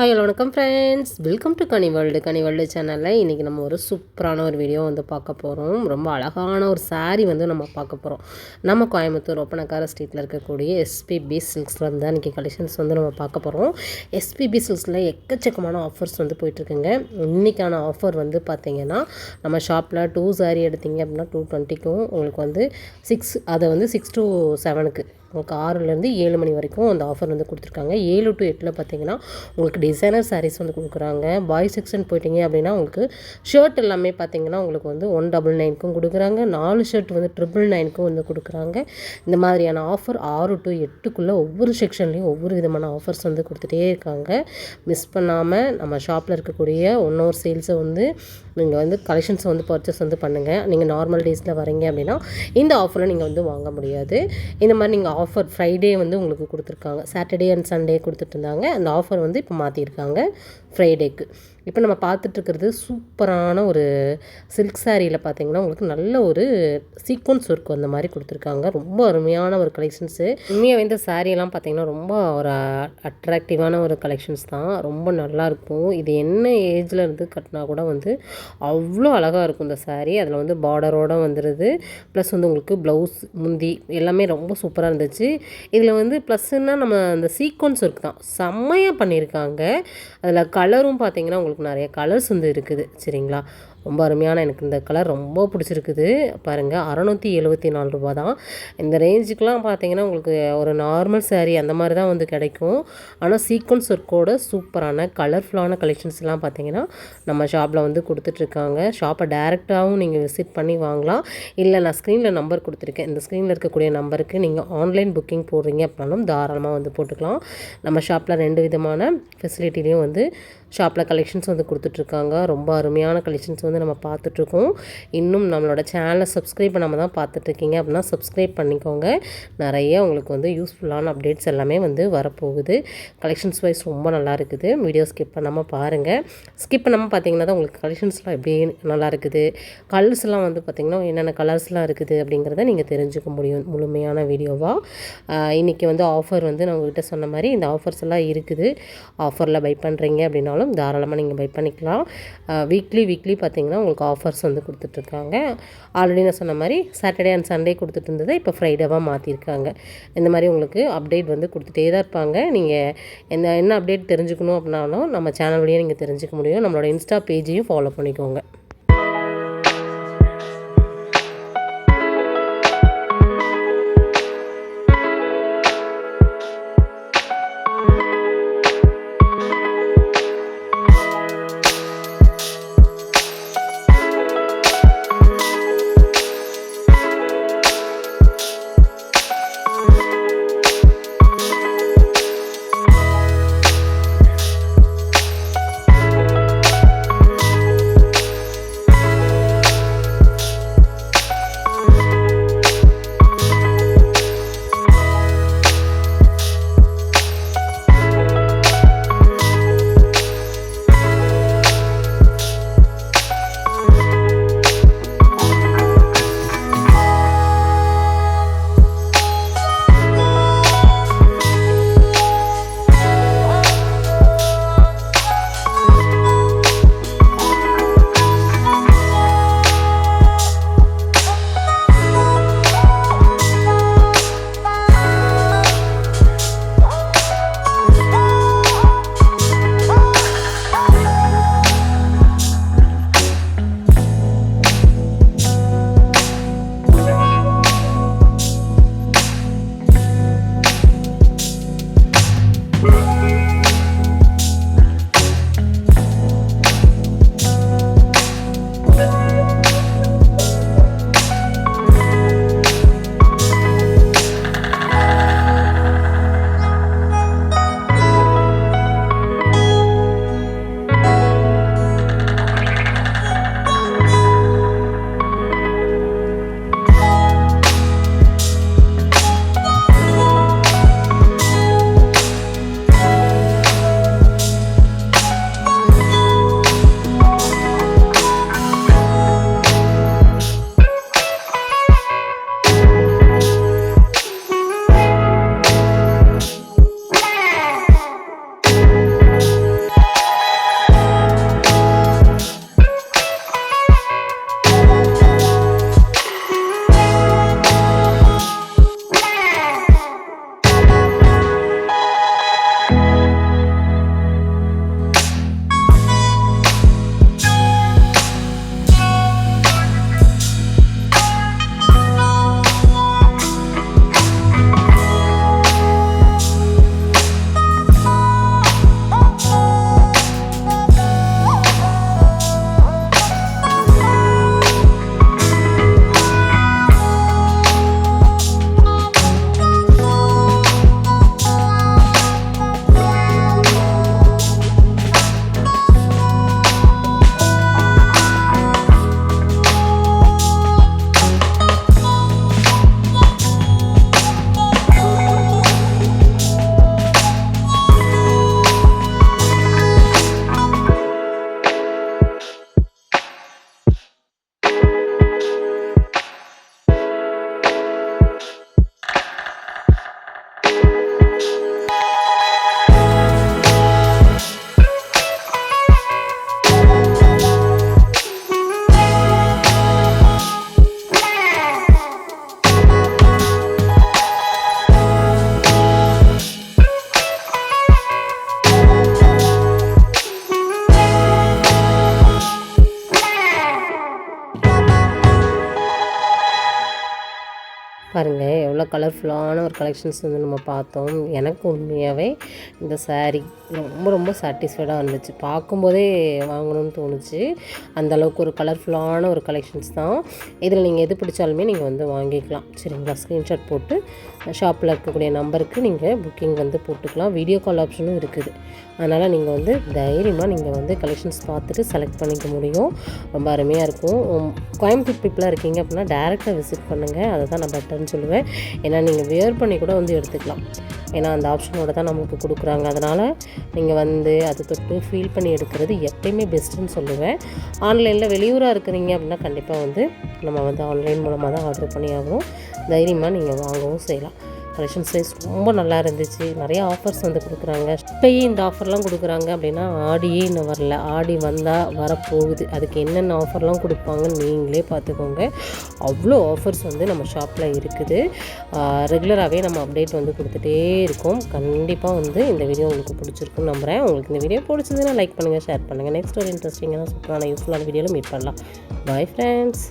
Hi hello வணக்கம் friends welcome to Kani world Kani world சேனலில் இன்றைக்கி நம்ம ஒரு சூப்பரான ஒரு வீடியோ வந்து பார்க்க போகிறோம் ரொம்ப அழகான ஒரு சாரீ வந்து நம்ம பார்க்க போகிறோம் நம்ம கோயம்புத்தூர் ஒப்பனக்கார ஸ்ட்ரீட்டில் இருக்கக்கூடிய எஸ்பிபி சில்க்ஸில் வந்து தான் இன்றைக்கி கலெக்ஷன்ஸ் வந்து நம்ம பார்க்க போகிறோம் எஸ்பிபி சில்க்ஸில் எக்கச்சக்கமான ஆஃபர்ஸ் வந்து போயிட்டுருக்குங்க. இன்றைக்கான ஆஃபர் வந்து பார்த்திங்கன்னா நம்ம ஷாப்பில் டூ சாரீ எடுத்தீங்க அப்படின்னா டூ டுவெண்ட்டிக்கும் உங்களுக்கு வந்து சிக்ஸ் அதை வந்து சிக்ஸ் டூ செவனுக்கு உங்களுக்கு ஆறுலேருந்து ஏழு மணி வரைக்கும் அந்த ஆஃபர் வந்து கொடுத்துருக்காங்க. ஏழு டு எட்டில் பார்த்தீங்கன்னா உங்களுக்கு டிசைனர் சாரீஸ் வந்து கொடுக்குறாங்க. பாய் செக்ஷன் போயிட்டீங்க அப்படின்னா உங்களுக்கு ஷர்ட் எல்லாமே பார்த்தீங்கன்னா உங்களுக்கு வந்து ஒன் டபுள் நைனுக்கும் கொடுக்குறாங்க. நாலு ஷர்ட் வந்து ட்ரிபிள் நைனுக்கும் வந்து கொடுக்குறாங்க. இந்த மாதிரியான ஆஃபர் ஆறு டு எட்டுக்குள்ளே ஒவ்வொரு செக்ஷன்லேயும் ஒவ்வொரு விதமான ஆஃபர்ஸ் வந்து கொடுத்துட்டே இருக்காங்க. மிஸ் பண்ணாமல் நம்ம ஷாப்பில் இருக்கக்கூடிய ஒன் சேல்ஸை வந்து நீங்கள் வந்து கலெக்ஷன்ஸை வந்து பர்ச்சேஸ் வந்து பண்ணுங்கள் நீங்கள் நார்மல் டேஸில் வரீங்க அப்படின்னா இந்த ஆஃபரில் நீங்கள் வந்து வாங்க முடியாது. இந்த மாதிரி நீங்கள் ஆஃபர் ஃப்ரைடே வந்து உங்களுக்கு கொடுத்துருக்காங்க. சாட்டர்டே அண்ட் சண்டே கொடுத்துட்டு இருந்தாங்க அந்த ஆஃபர் வந்து இப்போ மாற்றிருக்காங்க ஃப்ரைடேக்கு இப்போ நம்ம பார்த்துட்ருக்கிறது சூப்பரான ஒரு சில்க் சாரியில் பார்த்தீங்கன்னா உங்களுக்கு நல்ல ஒரு சீக்வன்ஸ் ஒர்க் அந்த மாதிரி கொடுத்துருக்காங்க. ரொம்ப அருமையான ஒரு கலெக்ஷன்ஸு உண்மையாக இந்த சாரியெல்லாம் பார்த்தீங்கன்னா ரொம்ப ஒரு அட்ராக்டிவான ஒரு கலெக்ஷன்ஸ் தான். ரொம்ப நல்லாயிருக்கும் இது என்ன ஏஜில் இருந்து கட்டினா கூட வந்து அவ்வளோ அழகாக இருக்கும் இந்த saree. அதில் வந்து பார்டரோடு வந்துடுது ப்ளஸ் வந்து உங்களுக்கு ப்ளவுஸ் முந்தி எல்லாமே ரொம்ப சூப்பராக இருந்துச்சு. இதில் வந்து ப்ளஸ்ன்னா நம்ம அந்த சீக்வன்ஸ் ஒர்க் தான் செம்மையாக பண்ணியிருக்காங்க. அதில் கலரும் பார்த்தீங்கன்னா உங்களுக்கு நிறைய கலர்ஸ் வந்து இருக்குது. சரிங்களா? ரொம்ப அருமையான எனக்கு இந்த கலர் ரொம்ப பிடிச்சிருக்குது. பாருங்கள் அறநூற்றி எழுபத்தி நாலு ரூபா தான் இந்த ரேஞ்சுக்கெலாம் பார்த்தீங்கன்னா உங்களுக்கு ஒரு நார்மல் சேரீ அந்த மாதிரி தான் வந்து கிடைக்கும். ஆனால் சீக்வன்ஸ் ஒர்க்கோட சூப்பரான கலர்ஃபுல்லான கலெக்ஷன்ஸ்லாம் பார்த்தீங்கன்னா நம்ம ஷாப்பில் வந்து கொடுத்துட்ருக்காங்க. ஷாப்பை டேரெக்டாகவும் நீங்கள் விசிட் பண்ணி வாங்கலாம். இல்லை நான் ஸ்க்ரீனில் நம்பர் கொடுத்துருக்கேன். இந்த ஸ்க்ரீனில் இருக்கக்கூடிய நம்பருக்கு நீங்கள் ஆன்லைன் புக்கிங் போடுறீங்க அப்படின்னாலும் தாராளமாக வந்து போட்டுக்கலாம். நம்ம ஷாப்பில் ரெண்டு விதமான ஃபெசிலிட்டிலையும் வந்து ஷாப்பில் கலெக்ஷன்ஸ் வந்து கொடுத்துட்ருக்காங்க. ரொம்ப அருமையான கலெக்ஷன்ஸ் வந்து நம்ம பார்த்துட்ருக்கோம். இன்னும் நம்மளோட சேனலை சப்ஸ்கிரைப் பண்ணாமல் தான் பார்த்துட்ருக்கீங்க அப்படின்னா சப்ஸ்கிரைப் பண்ணிக்கோங்க. நிறைய உங்களுக்கு வந்து யூஸ்ஃபுல்லான அப்டேட்ஸ் எல்லாமே வந்து வரப்போகுது. கலெக்ஷன்ஸ் வைஸ் ரொம்ப நல்லா இருக்குது. வீடியோ ஸ்கிப் பண்ணாமல் பாருங்கள் ஸ்கிப் பண்ணாமல் பார்த்தீங்கன்னா தான் உங்களுக்கு கலெக்ஷன்ஸ்லாம் எப்படி நல்லா இருக்குது. கலர்ஸ்லாம் வந்து பார்த்திங்கன்னா என்னென்ன கலர்ஸ்லாம் இருக்குது அப்படிங்கிறத நீங்கள் தெரிஞ்சுக்க முடியும். முழுமையான வீடியோவாக இன்றைக்கி வந்து ஆஃபர் வந்து நான் உங்கள்கிட்ட சொன்ன மாதிரி இந்த ஆஃபர்ஸ் எல்லாம் இருக்குது. ஆஃபரில் பை பண்ணுறீங்க அப்படின்னாலும் தாராளமாக நீங்கள் பை பண்ணிக்கலாம். வீக்லி வீக்லி பார்த்திங்கன்னா உங்களுக்கு ஆஃபர்ஸ் வந்து கொடுத்துட்ருக்காங்க. ஆல்ரெடி நான் சொன்ன மாதிரி சாட்டர்டே அண்ட் சண்டே கொடுத்துட்டு இருந்ததை இப்போ ஃப்ரைடேவாக மாற்றிருக்காங்க இந்த மாதிரி உங்களுக்கு அப்டேட் வந்து கொடுத்துட்டே தான் இருப்பாங்க. நீங்கள் என்ன என்ன அப்டேட் தெரிஞ்சுக்கணும் அப்படின்னாலும் நம்ம சேனல் வழியாக நீங்கள் தெரிஞ்சுக்க முடியும். நம்மளோட இன்ஸ்டா பேஜையும் ஃபாலோ பண்ணிக்கோங்க. பாருங்கள் எவ்வளோ கலர்ஃபுல்லான ஒரு கலெக்ஷன்ஸ் வந்து நம்ம பார்த்தோம். எனக்கு உண்மையாகவே இந்த சாரீ ரொம்ப ரொம்ப சாட்டிஸ்ஃபைடாக இருந்துச்சு. பார்க்கும்போதே வாங்கணும்னு தோணுச்சு. அந்தளவுக்கு ஒரு கலர்ஃபுல்லான ஒரு கலெக்ஷன்ஸ் தான். இதில் நீங்கள் எது பிடிச்சாலுமே நீங்கள் வந்து வாங்கிக்கலாம். சரிங்களா? ஸ்க்ரீன்ஷாட் போட்டு ஷாப்பில் இருக்கக்கூடிய நம்பருக்கு நீங்கள் புக்கிங் வந்து போட்டுக்கலாம். வீடியோ கால் ஆப்ஷனும் இருக்குது. அதனால் நீங்கள் வந்து தைரியமாக நீங்கள் வந்து கலெக்ஷன்ஸ் பார்த்துட்டு செலக்ட் பண்ணிக்க முடியும். ரொம்ப அருமையாக இருக்கும். கோயம்புத்தூர் பீப்புளாக இருக்கீங்க அப்படின்னா டேரெக்டாக விசிட் பண்ணுங்கள் அதை தான் நான் கூடாதுன்னு சொல்லுவேன். ஏன்னா நீங்கள் வியர் பண்ணி கூட வந்து எடுத்துக்கலாம். ஏன்னா அந்த ஆப்ஷனோட தான் நமக்கு கொடுக்குறாங்க. அதனால் நீங்கள் வந்து அதை தொட்டு ஃபீல் பண்ணி எடுக்கிறது எப்பயுமே பெஸ்ட்டுன்னு சொல்லுவேன். ஆன்லைனில் வெளியூராக இருக்கிறீங்க அப்படின்னா கண்டிப்பாக வந்து நம்ம வந்து ஆன்லைன் மூலமாக தான் ஆர்டர் பண்ணி ஆகணும். தைரியமாக நீங்கள் வாங்கவும் செய்யலாம். கலெக்ஷன்ஸ் வைஸ் ரொம்ப நல்லா இருந்துச்சு. நிறைய ஆஃபர்ஸ் வந்து கொடுக்குறாங்க. இப்போயே இந்த ஆஃபர்லாம் கொடுக்குறாங்க அப்படின்னா ஆடியே இன்னும் வரல. ஆடி வந்தால் வரப்போகுது. அதுக்கு என்னென்ன ஆஃபர்லாம் கொடுப்பாங்கன்னு நீங்களே பார்த்துக்கோங்க. அவ்வளோ ஆஃபர்ஸ் வந்து நம்ம ஷாப்பில் இருக்குது. ரெகுலராகவே நம்ம அப்டேட் வந்து கொடுத்துட்டே இருக்கோம். கண்டிப்பாக வந்து இந்த வீடியோ உங்களுக்கு பிடிச்சிருக்குன்னு நம்புகிறேன் உங்களுக்கு இந்த வீடியோ பிடிச்சதுன்னா லைக் பண்ணுங்கள் ஷேர் பண்ணுங்கள் நெக்ஸ்ட் ஒரு இன்ட்ரெஸ்டிங்கான சூப்பரான யூஸ்ஃபுல்லான வீடியோவில் மீட் பண்ணலாம். Bye friends